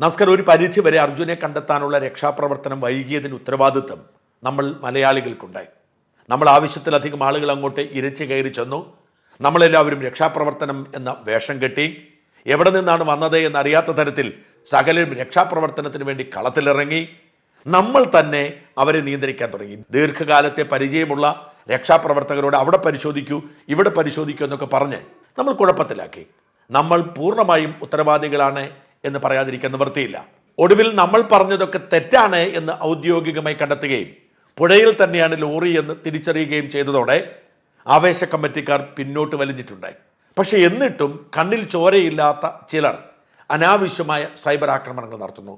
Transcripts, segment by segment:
നസ്കർ ഒരു പരിധി വരെ അർജുനെ കണ്ടെത്താനുള്ള രക്ഷാപ്രവർത്തനം വൈകിയതിന് ഉത്തരവാദിത്വം നമ്മൾ മലയാളികൾക്കുണ്ടായി. നമ്മൾ ആവശ്യത്തിലധികം ആളുകൾ അങ്ങോട്ട് ഇരച്ചു കയറി ചെന്നു. നമ്മളെല്ലാവരും രക്ഷാപ്രവർത്തനം എന്ന വേഷം കെട്ടി. എവിടെ നിന്നാണ് വന്നത് എന്നറിയാത്ത തരത്തിൽ സകലരും രക്ഷാപ്രവർത്തനത്തിന് വേണ്ടി കളത്തിലിറങ്ങി. നമ്മൾ തന്നെ അവരെ നിയന്ത്രിക്കാൻ തുടങ്ങി. ദീർഘകാലത്തെ പരിചയമുള്ള രക്ഷാപ്രവർത്തകരോട് അവിടെ പരിശോധിക്കൂ ഇവിടെ പരിശോധിക്കൂ എന്നൊക്കെ പറഞ്ഞ് നമ്മൾ കുഴപ്പത്തിലാക്കി. നമ്മൾ പൂർണമായും ഉത്തരവാദികളാണ് എന്ന് പറയാതിരിക്കാൻ നിവൃത്തിയില്ല. ഒടുവിൽ നമ്മൾ പറഞ്ഞതൊക്കെ തെറ്റാണ് എന്ന് ഔദ്യോഗികമായി കണ്ടെത്തുകയും പുഴയിൽ തന്നെയാണ് ലോറി എന്ന് തിരിച്ചറിയുകയും ചെയ്തതോടെ ആവേശ കമ്മിറ്റിക്കാർ പിന്നോട്ട് വലിഞ്ഞിട്ടുണ്ട് പക്ഷേ എന്നിട്ടും കണ്ണിൽ ചോരയില്ലാത്ത ചിലർ അനാവശ്യമായ സൈബർ ആക്രമണങ്ങൾ നടത്തുന്നു.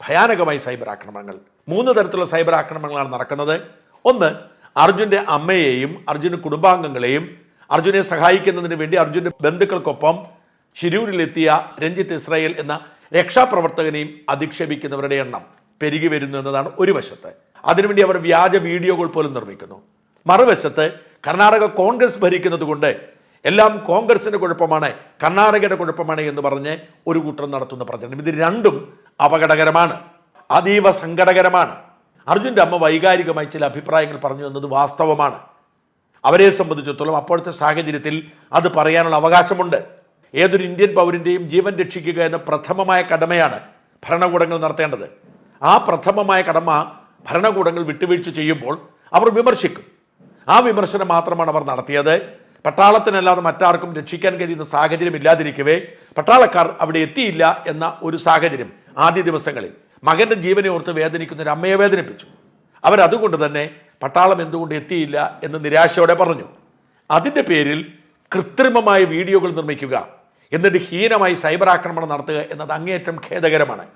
ഭയാനകമായി സൈബർ ആക്രമണങ്ങൾ. മൂന്ന് തരത്തിലുള്ള സൈബർ ആക്രമണങ്ങളാണ് നടക്കുന്നത്. ഒന്ന് അർജുന്റെ അമ്മയെയും അർജുന്റെ കുടുംബാംഗങ്ങളെയും അർജുനെ സഹായിക്കുന്നതിന് വേണ്ടി അർജുന്റെ ബന്ധുക്കൾക്കൊപ്പം ശിരൂരിലെത്തിയ രഞ്ജിത്ത് ഇസ്രായേൽ എന്ന രക്ഷാപ്രവർത്തകനെയും അധിക്ഷേപിക്കുന്നവരുടെ എണ്ണം പെരുകി വരുന്നു എന്നതാണ് ഒരു വശത്ത്. അതിനുവേണ്ടി അവർ വ്യാജ വീഡിയോകൾ പോലും നിർമ്മിക്കുന്നു. മറുവശത്ത് കർണാടക കോൺഗ്രസ് ഭരിക്കുന്നത് കൊണ്ട് എല്ലാം കോൺഗ്രസിന്റെ കുഴപ്പമാണ് കർണാടകയുടെ കുഴപ്പമാണ് എന്ന് പറഞ്ഞ് ഒരു കൂട്ടം നടത്തുന്ന പ്രചരണം. ഇത് രണ്ടും അപകടകരമാണ് അതീവ സങ്കടകരമാണ്. അർജുന്റെ അമ്മ വൈകാരികമായി ചില അഭിപ്രായങ്ങൾ പറഞ്ഞു എന്നത് വാസ്തവമാണ്. അവരെ സംബന്ധിച്ചിടത്തോളം അപ്പോഴത്തെ സാഹചര്യത്തിൽ അത് പറയാനുള്ള അവകാശമുണ്ട്. ഏതൊരു ഇന്ത്യൻ പൗരന്റെയും ജീവൻ രക്ഷിക്കുക എന്ന പ്രഥമമായ കടമയാണ് ഭരണകൂടങ്ങൾ നടത്തേണ്ടത്. ആ പ്രഥമമായ കടമ ഭരണകൂടങ്ങൾ വിട്ടുവീഴ്ച ചെയ്യുമ്പോൾ അവർ വിമർശിക്കും. ആ വിമർശനം മാത്രമാണ് അവർ നടത്തിയത്. പട്ടാളത്തിനല്ലാതെ മറ്റാർക്കും രക്ഷിക്കാൻ കഴിയുന്ന സാഹചര്യം ഇല്ലാതിരിക്കവേ പട്ടാളക്കാർ അവിടെ എത്തിയില്ല എന്ന ഒരു സാഹചര്യം ആദ്യ ദിവസങ്ങളിൽ മകന്റെ ജീവനെ ഓർത്ത് വേദനിക്കുന്ന ഒരു അമ്മയെ വേദനിപ്പിച്ചു. അവരതുകൊണ്ട് തന്നെ പട്ടാളം എന്തുകൊണ്ട് എത്തിയില്ല എന്ന് നിരാശയോടെ പറഞ്ഞു. അതിന്റെ പേരിൽ കൃത്രിമമായ വീഡിയോകൾ നിർമ്മിക്കുക എന്നിട്ട് ഹീനമായി സൈബർ ആക്രമണം നടത്തുക എന്നത് അങ്ങേയറ്റം ഖേദകരമാണ്.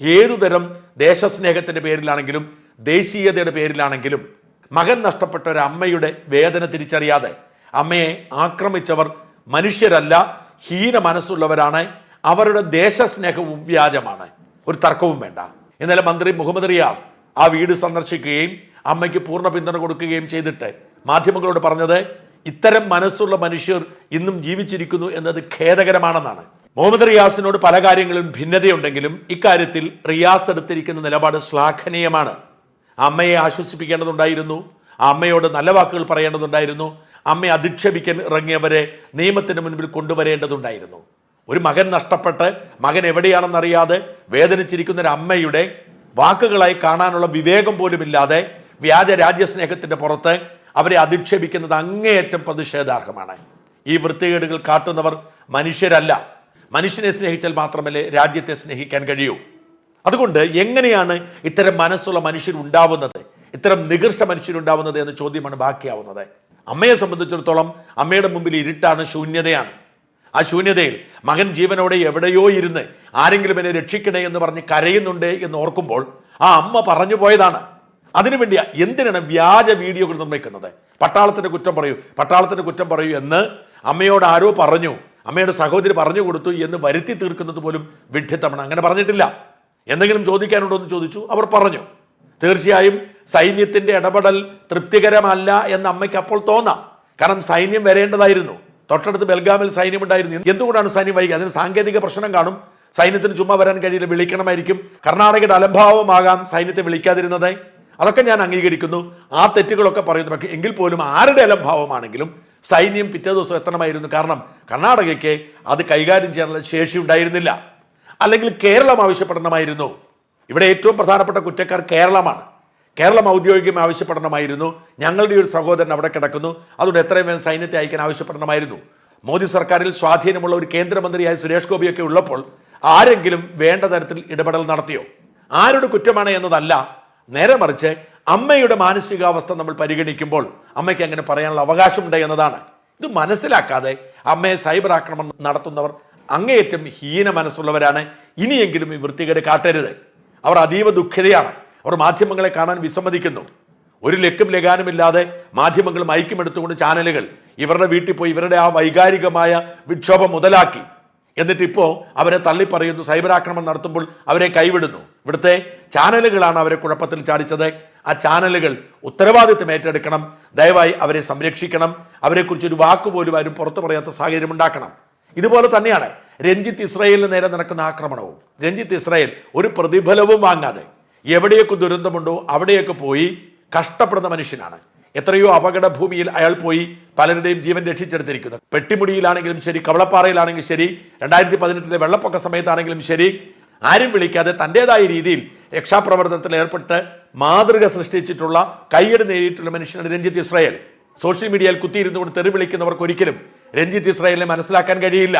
ഏതുതരം ദേശസ്നേഹത്തിന്റെ പേരിലാണെങ്കിലും ദേശീയതയുടെ പേരിലാണെങ്കിലും മകൻ നഷ്ടപ്പെട്ട ഒരു അമ്മയുടെ വേദന തിരിച്ചറിയാതെ അമ്മയെ ആക്രമിച്ചവർ മനുഷ്യരല്ല ഹീന മനസ്സുള്ളവരാണ് അവരുടെ ദേശസ്നേഹവും വ്യാജമാണ്. ഒരു തർക്കവും വേണ്ട. ഇന്നലെ മന്ത്രി മുഹമ്മദ് റിയാസ് ആ വീട് സന്ദർശിക്കുകയും അമ്മയ്ക്ക് പൂർണ പിന്തുണ കൊടുക്കുകയും ചെയ്തിട്ട് മാധ്യമങ്ങളോട് പറഞ്ഞത് ഇത്തരം മനസ്സുള്ള മനുഷ്യർ ഇന്നും ജീവിച്ചിരിക്കുന്നു എന്നത് ഖേദകരമാണെന്നാണ്. മുഹമ്മദ് റിയാസിനോട് പല കാര്യങ്ങളും ഭിന്നതയുണ്ടെങ്കിലും ഇക്കാര്യത്തിൽ റിയാസ് എടുത്തിരിക്കുന്ന നിലപാട് ശ്ലാഘനീയമാണ്. അമ്മയെ ആശ്വസിപ്പിക്കേണ്ടതുണ്ടായിരുന്നു. അമ്മയോട് നല്ല വാക്കുകൾ പറയേണ്ടതുണ്ടായിരുന്നു. അമ്മയെ അധിക്ഷേപിക്കാൻ ഇറങ്ങിയവരെ നിയമത്തിന് മുൻപിൽ കൊണ്ടുവരേണ്ടതുണ്ടായിരുന്നു. ഒരു മകൻ നഷ്ടപ്പെട്ട് മകൻ എവിടെയാണെന്നറിയാതെ വേദനിച്ചിരിക്കുന്ന ഒരു അമ്മയുടെ വാക്കുകളായി കാണാനുള്ള വിവേകം പോലുമില്ലാതെ വ്യാജ രാജ്യസ്നേഹത്തിന്റെ പുറത്ത് അവരെ അധിക്ഷേപിക്കുന്നത് അങ്ങേയറ്റം പ്രതിഷേധാർഹമാണ്. ഈ വൃത്തികേടുകൾ കാട്ടുന്നവർ മനുഷ്യരല്ല. മനുഷ്യനെ സ്നേഹിച്ചാൽ മാത്രമല്ലേ രാജ്യത്തെ സ്നേഹിക്കാൻ കഴിയൂ. അതുകൊണ്ട് എങ്ങനെയാണ് ഇത്തരം മനസ്സുള്ള മനുഷ്യരുണ്ടാവുന്നത് ഇത്തരം നികൃഷ്ട മനുഷ്യരുണ്ടാവുന്നത് എന്ന ചോദ്യമാണ് ബാക്കിയാവുന്നത്. അമ്മയെ സംബന്ധിച്ചിടത്തോളം അമ്മയുടെ മുമ്പിൽ ഇരുട്ടാണ് ശൂന്യതയാണ്. ആ ശൂന്യതയിൽ മകൻ ജീവനോടെ എവിടെയോ ഇരുന്ന് ആരെങ്കിലും എന്നെ രക്ഷിക്കണേ എന്ന് പറഞ്ഞ് കരയുന്നുണ്ട് എന്ന് ഓർക്കുമ്പോൾ ആ അമ്മ പറഞ്ഞു പോയതാണ്. അതിനുവേണ്ടി എന്തിനാണ് വ്യാജ വീഡിയോകൾ നിർമ്മിക്കുന്നത്? പട്ടാളത്തിന്റെ കുറ്റം പറയൂ പട്ടാളത്തിന്റെ കുറ്റം പറയൂ എന്ന് അമ്മയോട് ആരോ പറഞ്ഞു അമ്മയുടെ സഹോദരി പറഞ്ഞു കൊടുത്തു എന്ന് വരുത്തി തീർക്കുന്നത് പോലും വിഡ്ഢിത്തമാണ്. അങ്ങനെ പറഞ്ഞിട്ടില്ല. എന്തെങ്കിലും ചോദിക്കാനുണ്ടോ എന്ന് ചോദിച്ചു അവർ പറഞ്ഞു. തീർച്ചയായും സൈന്യത്തിന്റെ ഇടപെടൽ തൃപ്തികരമല്ല എന്ന് അമ്മയ്ക്ക് അപ്പോൾ തോന്നാം. കാരണം സൈന്യം വരേണ്ടതായിരുന്നു. തൊട്ടടുത്ത് ബൽഗാമിൽ സൈന്യം ഉണ്ടായിരുന്നു എന്തുകൊണ്ടാണ് സൈന്യം വൈകി അതിന് സാങ്കേതിക പ്രശ്നം കാണും. സൈന്യത്തിന് ചുമ്മാ വരാൻ കഴിയില്ല വിളിക്കണമായിരിക്കും. കർണാടകയുടെ അലംഭാവമാകാം സൈന്യത്തെ വിളിക്കാതിരുന്നത്. അതൊക്കെ ഞാൻ അംഗീകരിക്കുന്നു. ആ തെറ്റുകളൊക്കെ പറയുന്നു. പക്ഷേ എങ്കിൽ പോലും ആരുടെ അലംഭാവമാണെങ്കിലും സൈന്യം പിറ്റേ ദിവസം എത്തണമായിരുന്നു. കാരണം കർണാടകയ്ക്ക് അത് കൈകാര്യം ചെയ്യാനുള്ള ശേഷി ഉണ്ടായിരുന്നില്ല. അല്ലെങ്കിൽ കേരളം ആവശ്യപ്പെടണമായിരുന്നു. ഇവിടെ ഏറ്റവും പ്രധാനപ്പെട്ട കുറ്റക്കാർ കേരളമാണ്. കേരളം ഔദ്യോഗികം ആവശ്യപ്പെടണമായിരുന്നു. ഞങ്ങളുടെ ഒരു സഹോദരൻ അവിടെ കിടക്കുന്നു. അതുകൊണ്ട് എത്രയും വേഗം സൈന്യത്തെ അയക്കാൻ ആവശ്യപ്പെടണമായിരുന്നു. മോദി സർക്കാരിൽ സ്വാധീനമുള്ള ഒരു കേന്ദ്രമന്ത്രിയായ സുരേഷ് ഗോപിയൊക്കെ ഉള്ളപ്പോൾ ആരെങ്കിലും വേണ്ട തരത്തിൽ ഇടപെടൽ നടത്തിയോ? ആരുടെ കുറ്റമാണ് എന്നതല്ല. നേരെ മറിച്ച് അമ്മയുടെ മാനസികാവസ്ഥ നമ്മൾ പരിഗണിക്കുമ്പോൾ അമ്മയ്ക്ക് അങ്ങനെ പറയാനുള്ള അവകാശമുണ്ട് എന്നതാണ്. ഇത് മനസ്സിലാക്കാതെ അമ്മയെ സൈബർ ആക്രമണം നടത്തുന്നവർ അങ്ങേയറ്റം ഹീന മനസ്സുള്ളവരാണ്. ഇനിയെങ്കിലും ഈ വൃത്തികേട് കാട്ടരുത്. അവർ അതീവ ദുഃഖിതയാണ്. അവർ മാധ്യമങ്ങളെ കാണാൻ വിസമ്മതിക്കുന്നു. ഒരു ലക്കും ലഗാനുമില്ലാതെ മാധ്യമങ്ങൾ മയക്കുമെടുത്തുകൊണ്ട് ചാനലുകൾ ഇവരുടെ വീട്ടിൽ പോയി ഇവരുടെ ആ വൈകാരികമായ വിക്ഷോഭം മുതലാക്കി. എന്നിട്ട് ഇപ്പോൾ അവരെ തള്ളിപ്പറയുന്നു സൈബർ ആക്രമണം നടത്തുമ്പോൾ അവരെ കൈവിടുന്നു. ഇവിടുത്തെ ചാനലുകളാണ് അവരെ കുഴപ്പത്തിൽ ചാടിച്ചത്. ആ ചാനലുകൾ ഉത്തരവാദിത്വം ഏറ്റെടുക്കണം. ദയവായി അവരെ സംരക്ഷിക്കണം. അവരെക്കുറിച്ച് ഒരു വാക്ക് പോലും ആരും പുറത്തു പറയാത്ത സാഹചര്യം ഉണ്ടാക്കണം. ഇതുപോലെ തന്നെയാണ് രഞ്ജിത്ത് ഇസ്രയേലിന് നേരെ നടക്കുന്ന ആക്രമണവും. രഞ്ജിത്ത് ഇസ്രയേൽ ഒരു പ്രതിഫലവും വാങ്ങാതെ എവിടെയൊക്കെ ദുരന്തമുണ്ടോ അവിടെയൊക്കെ പോയി കഷ്ടപ്പെടുന്ന മനുഷ്യനാണ്. എത്രയോ അപകട ഭൂമിയിൽ അയാൾ പോയി പലരുടെയും ജീവൻ രക്ഷിച്ചെടുത്തിരിക്കുന്നു. പെട്ടിമുടിയിലാണെങ്കിലും ശരി കവളപ്പാറയിലാണെങ്കിലും ശരി രണ്ടായിരത്തി പതിനെട്ടിലെ വെള്ളപ്പൊക്ക സമയത്താണെങ്കിലും ശരി. ആരും വിളിക്കാതെ തന്റെതായ രീതിയിൽ രക്ഷാപ്രവർത്തനത്തിൽ ഏർപ്പെട്ട് മാതൃക സൃഷ്ടിച്ചിട്ടുള്ള കൈയ്യടി നേടിയിട്ടുള്ള മനുഷ്യനാണ് രഞ്ജിത്ത് ഇസ്രായേൽ. സോഷ്യൽ മീഡിയയിൽ കുത്തിയിരുന്നു കൊണ്ട് തെറി വിളിക്കുന്നവർക്ക് ഒരിക്കലും രഞ്ജിത്ത് ഇസ്രായേലിനെ മനസ്സിലാക്കാൻ കഴിയില്ല.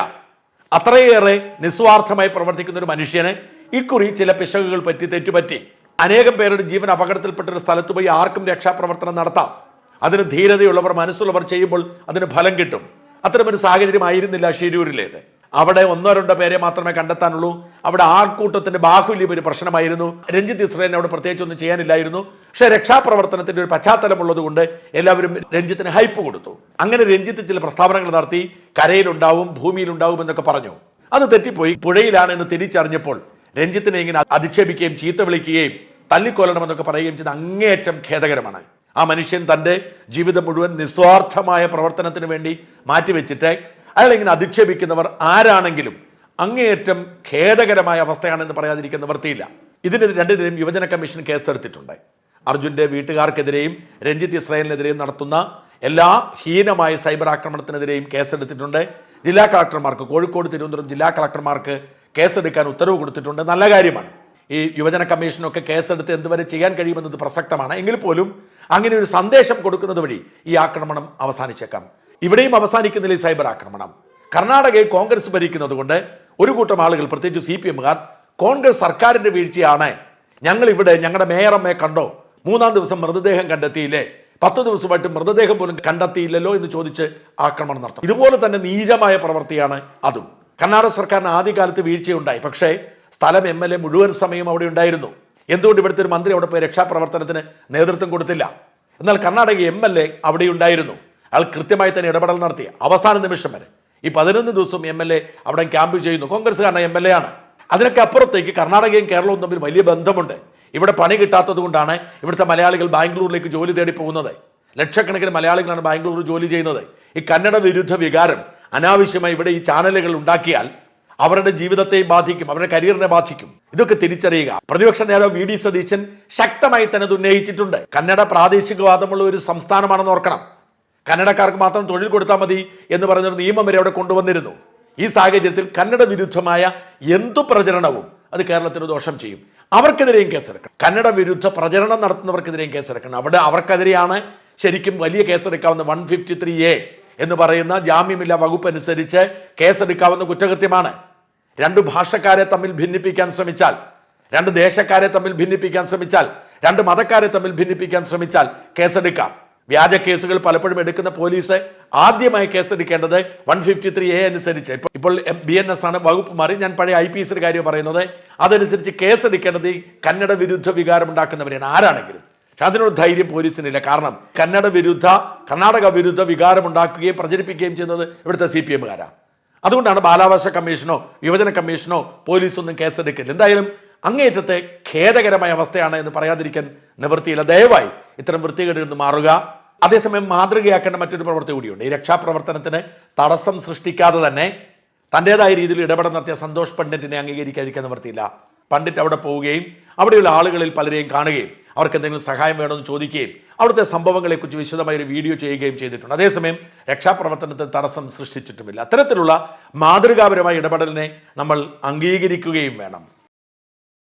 അത്രയേറെ നിസ്വാർത്ഥമായി പ്രവർത്തിക്കുന്ന ഒരു മനുഷ്യന് ഇക്കുറി ചില പിശകുകൾ പറ്റി തെറ്റുപറ്റി. അനേകം പേരുടെ ജീവൻ അപകടത്തിൽപ്പെട്ട ഒരു സ്ഥലത്ത് പോയി ആർക്കും രക്ഷാപ്രവർത്തനം നടത്താം. അതിന് ധീരതയുള്ളവർ മനസ്സുള്ളവർ ചെയ്യുമ്പോൾ അതിന് ഫലം കിട്ടും. അത്തരമൊരു സാഹചര്യമായിരുന്നില്ല ഷിരൂരിലേത്. അവിടെ ഒന്നോ രണ്ടോ പേരെ മാത്രമേ കണ്ടെത്താനുള്ളൂ. അവിടെ ആൾക്കൂട്ടത്തിന്റെ ബാഹുല്യം ഒരു പ്രശ്നമായിരുന്നു. രഞ്ജിത്ത് ഇസ്രയേലിന് അവിടെ പ്രത്യേകിച്ച് ഒന്നും ചെയ്യാനില്ലായിരുന്നു. പക്ഷേ രക്ഷാപ്രവർത്തനത്തിന്റെ ഒരു പശ്ചാത്തലമുള്ളത് കൊണ്ട് എല്ലാവരും രഞ്ജിത്തിന് ഹൈപ്പ് കൊടുത്തു. അങ്ങനെ രഞ്ജിത്ത് ചില പ്രസ്താവനകൾ നടത്തി കരയിലുണ്ടാവും ഭൂമിയിലുണ്ടാവും എന്നൊക്കെ പറഞ്ഞു. അത് തെറ്റിപ്പോയി. പുഴയിലാണ് എന്ന് തിരിച്ചറിഞ്ഞപ്പോൾ രഞ്ജിത്തിനെ ഇങ്ങനെ അധിക്ഷേപിക്കുകയും ചീത്ത വിളിക്കുകയും തല്ലിക്കൊല്ലണമെന്നൊക്കെ പറയുകയും ചെയ്ത് അങ്ങേയറ്റം ഖേദകരമാണ്. ആ മനുഷ്യൻ തന്റെ ജീവിതം മുഴുവൻ നിസ്വാർത്ഥമായ പ്രവർത്തനത്തിന് വേണ്ടി മാറ്റിവെച്ചിട്ട് അയാൾ ഇങ്ങനെ അധിക്ഷേപിക്കുന്നവർ ആരാണെങ്കിലും അങ്ങേയറ്റം ഖേദകരമായ അവസ്ഥയാണെന്ന് പറയാതിരിക്കുന്ന വൃത്തിയില്ല. ഇതിന് രണ്ടിനെയും യുവജന കമ്മീഷൻ കേസെടുത്തിട്ടുണ്ട്. അർജുന്റെ വീട്ടുകാർക്കെതിരെയും രഞ്ജിത്ത് ഇസ്രായേലിനെതിരെയും നടത്തുന്ന എല്ലാ ഹീനമായ സൈബർ ആക്രമണത്തിനെതിരെയും കേസെടുത്തിട്ടുണ്ട്. ജില്ലാ കളക്ടർമാർക്ക് കോഴിക്കോട് തിരുവനന്തപുരം ജില്ലാ കളക്ടർമാർക്ക് കേസെടുക്കാൻ ഉത്തരവ് കൊടുത്തിട്ടുണ്ട്. നല്ല കാര്യമാണ്. ഈ യുവജന കമ്മീഷനൊക്കെ കേസെടുത്ത് എന്തുവരെ ചെയ്യാൻ കഴിയുമെന്നത് പ്രസക്തമാണ്. എങ്കിൽ പോലും അങ്ങനെ ഒരു സന്ദേശം കൊടുക്കുന്നത് വഴി ഈ ആക്രമണം അവസാനിച്ചേക്കാം. ഇവിടെയും അവസാനിക്കുന്നില്ല ഈ സൈബർ ആക്രമണം. കർണാടകയിൽ കോൺഗ്രസ് ഭരിക്കുന്നത് കൊണ്ട് ഒരു കൂട്ടം ആളുകൾ പ്രത്യേകിച്ച് സി പി എമ്മുകാർ കോൺഗ്രസ് സർക്കാരിന്റെ വീഴ്ചയാണ് ഞങ്ങൾ ഇവിടെ ഞങ്ങളുടെ മേയറമ്മയെ കണ്ടോ? മൂന്നാം ദിവസം മൃതദേഹം കണ്ടെത്തിയില്ലേ? പത്ത് ദിവസമായിട്ട് മൃതദേഹം പോലും കണ്ടെത്തിയില്ലല്ലോ എന്ന് ചോദിച്ച് ആക്രമണം നടത്തും. ഇതുപോലെ തന്നെ നീചമായ പ്രവൃത്തിയാണ് അതും. കർണാടക സർക്കാരിന് ആദ്യകാലത്ത് വീഴ്ചയുണ്ടായി. പക്ഷേ സ്ഥലം എം എൽ എ മുഴുവൻ സമയം അവിടെ ഉണ്ടായിരുന്നു. എന്തുകൊണ്ട് ഇവിടുത്തെ ഒരു മന്ത്രി അവിടെ പോയി രക്ഷാപ്രവർത്തനത്തിന് നേതൃത്വം കൊടുത്തില്ല? എന്നാൽ കർണാടക എം എൽ എ അവിടെ ഉണ്ടായിരുന്നു. അയാൾ കൃത്യമായി തന്നെ ഇടപെടൽ നടത്തി. അവസാന നിമിഷം വരെ. ഈ പതിനൊന്ന് ദിവസം എം എൽ എ അവിടെ ക്യാമ്പ് ചെയ്യുന്നു. കോൺഗ്രസ്സുകാരൻ എം എൽ എ ആണ്. അതിനൊക്കെ അപ്പുറത്തേക്ക് കർണാടകയും കേരളവും തമ്മിൽ വലിയ ബന്ധമുണ്ട്. ഇവിടെ പണി കിട്ടാത്തത് കൊണ്ടാണ് ഇവിടുത്തെ മലയാളികൾ ബാംഗ്ലൂരിലേക്ക് ജോലി തേടി പോകുന്നത്. ലക്ഷക്കണക്കിന് മലയാളികളാണ് ബാംഗ്ലൂർ ജോലി ചെയ്യുന്നത്. ഈ കന്നഡ വിരുദ്ധ വികാരം അനാവശ്യമായി ഇവിടെ ഈ ചാനലുകൾ ഉണ്ടാക്കിയാൽ അവരുടെ ജീവിതത്തെ ബാധിക്കും അവരുടെ കരിയറിനെ ബാധിക്കും. ഇതൊക്കെ തിരിച്ചറിയുക. പ്രതിപക്ഷ നേതാവ് വി ഡി സതീശൻ ശക്തമായി തന്നെ ഉന്നയിച്ചിട്ടുണ്ട്. കന്നഡ പ്രാദേശികവാദമുള്ള ഒരു സംസ്ഥാനമാണെന്ന് ഓർക്കണം. കന്നഡക്കാർക്ക് മാത്രം തൊഴിൽ കൊടുത്താൽ മതി എന്ന് പറഞ്ഞൊരു നിയമം വരെ അവിടെ കൊണ്ടുവന്നിരുന്നു. ഈ സാഹചര്യത്തിൽ കന്നഡ വിരുദ്ധമായ എന്തു പ്രചരണവും അത് കേരളത്തിന് ദോഷം ചെയ്യും. അവർക്കെതിരെയും കേസെടുക്കണം. കന്നഡ വിരുദ്ധ പ്രചരണം നടത്തുന്നവർക്കെതിരെയും കേസെടുക്കണം. അവിടെ അവർക്കെതിരെയാണ് ശരിക്കും വലിയ കേസെടുക്കാവുന്ന വൺ ഫിഫ്റ്റി ത്രീ എ എന്ന് പറയുന്ന ജാമ്യമില്ല വകുപ്പ് അനുസരിച്ച് കേസെടുക്കാവുന്ന കുറ്റകൃത്യമാണ്. രണ്ട് ഭാഷക്കാരെ തമ്മിൽ ഭിന്നിപ്പിക്കാൻ ശ്രമിച്ചാൽ രണ്ട് ദേശക്കാരെ തമ്മിൽ ഭിന്നിപ്പിക്കാൻ ശ്രമിച്ചാൽ രണ്ട് മതക്കാരെ തമ്മിൽ ഭിന്നിപ്പിക്കാൻ ശ്രമിച്ചാൽ കേസെടുക്കാം. വ്യാജ കേസുകൾ പലപ്പോഴും എടുക്കുന്ന പോലീസ് ആദ്യമായി കേസെടുക്കേണ്ടത് വൺ ഫിഫ്റ്റി ത്രീ എ അനുസരിച്ച്. ഇപ്പോൾ ഇപ്പോൾ ബി എൻ എസ് ആണ് വകുപ്പ് മാറി. ഞാൻ പഴയ ഐ പി എസിന്റെ കാര്യം പറയുന്നത്. അതനുസരിച്ച് കേസെടുക്കേണ്ടത് ഈ കന്നഡ വിരുദ്ധ വികാരം ഉണ്ടാക്കുന്നവരെയാണ്. ആരാണെങ്കിലും. പക്ഷെ അതിനൊരു ധൈര്യം പോലീസിനില്ല. കാരണം കന്നഡ വിരുദ്ധ കർണാടക വിരുദ്ധ വികാരം ഉണ്ടാക്കുകയും പ്രചരിപ്പിക്കുകയും ചെയ്യുന്നത് ഇവിടുത്തെ സി പി എമ്മുകാരാണ്. അതുകൊണ്ടാണ് ബാലാവകാശ കമ്മീഷനോ യുവജന കമ്മീഷനോ പോലീസൊന്നും കേസെടുക്കില്ല. എന്തായാലും അങ്ങേയറ്റത്തെ ഖേദകരമായ അവസ്ഥയാണ് എന്ന് പറയാതിരിക്കാൻ നിവൃത്തിയില്ല. ദയവായി ഇത്തരം വൃത്തികേടുകളിൽ നിന്ന് മാറുക. അതേസമയം മാതൃകയാക്കേണ്ട മറ്റൊരു പ്രവൃത്തി കൂടിയുണ്ട്. ഈ രക്ഷാപ്രവർത്തനത്തിന് തടസ്സം സൃഷ്ടിക്കാതെ തന്നെ തന്റെതായ രീതിയിൽ ഇടപെടൽ നടത്തിയ സന്തോഷ് പണ്ഡിറ്റിനെ അംഗീകരിക്കാതിരിക്കാൻ നിവൃത്തിയില്ല. പണ്ഡിറ്റ് അവിടെ പോവുകയും അവിടെയുള്ള ആളുകളിൽ പലരെയും കാണുകയും അവർക്ക് എന്തെങ്കിലും സഹായം വേണമെന്ന് ചോദിക്കുകയും അവിടുത്തെ സംഭവങ്ങളെക്കുറിച്ച് വിശദമായ ഒരു വീഡിയോ ചെയ്യുകയും ചെയ്തിട്ടുണ്ട്. അതേസമയം രക്ഷാപ്രവർത്തനത്തിന് തടസ്സം സൃഷ്ടിച്ചിട്ടുമില്ല. അത്തരത്തിലുള്ള മാതൃകാപരമായ ഇടപെടലിനെ നമ്മൾ അംഗീകരിക്കുകയും വേണം.